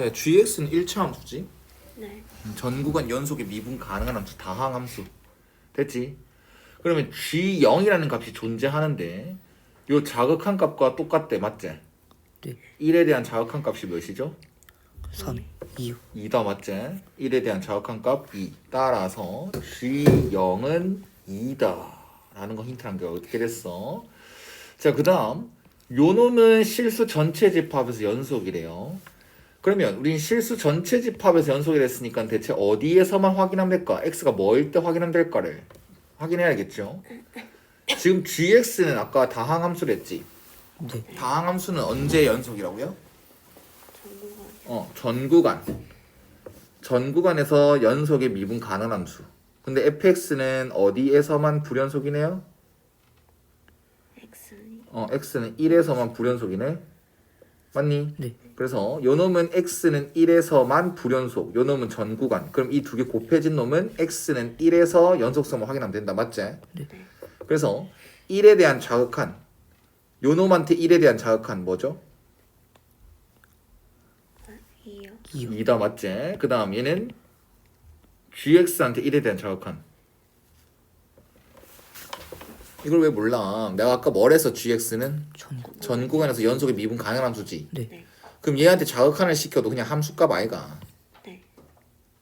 그래, gx는 1차 함수지. 네. 전 구간 연속의 미분 가능한 함수 다항 함수. 됐지? 그러면 g0이라는 값이 존재하는데 요 자극한 값과 똑같대. 맞지? 네. 1에 대한 자극한 값이 몇이죠? 3 2 2다 맞지? 1에 대한 자극한 값 2. 따라서 G0은 2다. 라는 거 힌트 한게 어떻게 됐어? 자, 그 다음. 요 놈은 실수 전체 집합에서 연속이래요. 그러면 우린 실수 전체 집합에서 연속이 됐으니까 대체 어디에서만 확인하면 될까? X가 뭐일 때 확인하면 될까를 확인해야겠죠? 지금 GX는 아까 다항함수를 했지? 네 다항함수는 언제 연속이라고요? 전문가 어, 전 구간. 전 구간에서 연속의 미분 가능한 함수. 근데 fx는 어디에서만 불연속이네요? X는 어, x는 1에서만 불연속이네. 맞니? 네. 그래서 요 놈은 x는 1에서만 불연속. 요 놈은 전 구간. 그럼 이 두 개 곱해진 놈은 x는 1에서 연속성을 확인하면 된다. 맞지? 네. 그래서 1에 대한 자극한 요 놈한테 1에 대한 자극한 뭐죠? 이요. 2요 2다 맞지? 그 다음 얘는 GX한테 1에 대한 자극한 이걸 왜 몰라? 내가 아까 뭐랬어 GX는 전구 전 구간에서 연속의 미분 가능한 함수지 네 네. 그럼 얘한테 자극한을 시켜도 그냥 함수값 아이가 네.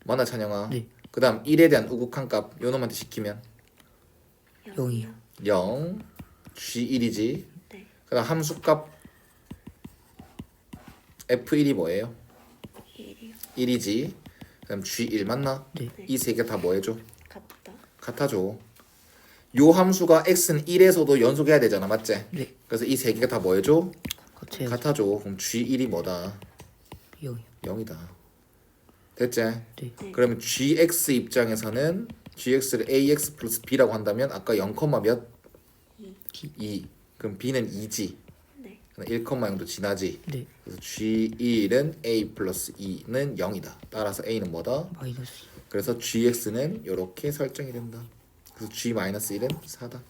맞나 찬영아? 네. 그 다음 1에 대한 우극한 값 요놈한테 시키면 0이요 0 G1이지 네. 그 다음 함수값 F1이 뭐예요? 1이요. 1이지 그 다음 G1 맞나? 네 이 세 개 다 뭐 해줘? 같다. 같아줘. 요 함수가 x는 1에서도 연속해야 되잖아, 맞지? 네. 그래서 이 세 개가 다 뭐 해줘? 같이 해야죠 같아줘. 그럼 g1이 뭐다? 0이요 0이다. 됐지? 네 네. 그러면 gx 입장에서는 gx를 ax 플러스 b라고 한다면 아까 0, 몇? 2. 2. 그럼 b는 2지. 네. 1, 0도 지나지. 네 그래서 g1은 a 플러스 2는 0이다. 따라서 a는 뭐다? 마이너스 그래서 gx는 이렇게 설정이 된다. 그래서 g 마이너스 1은 4다.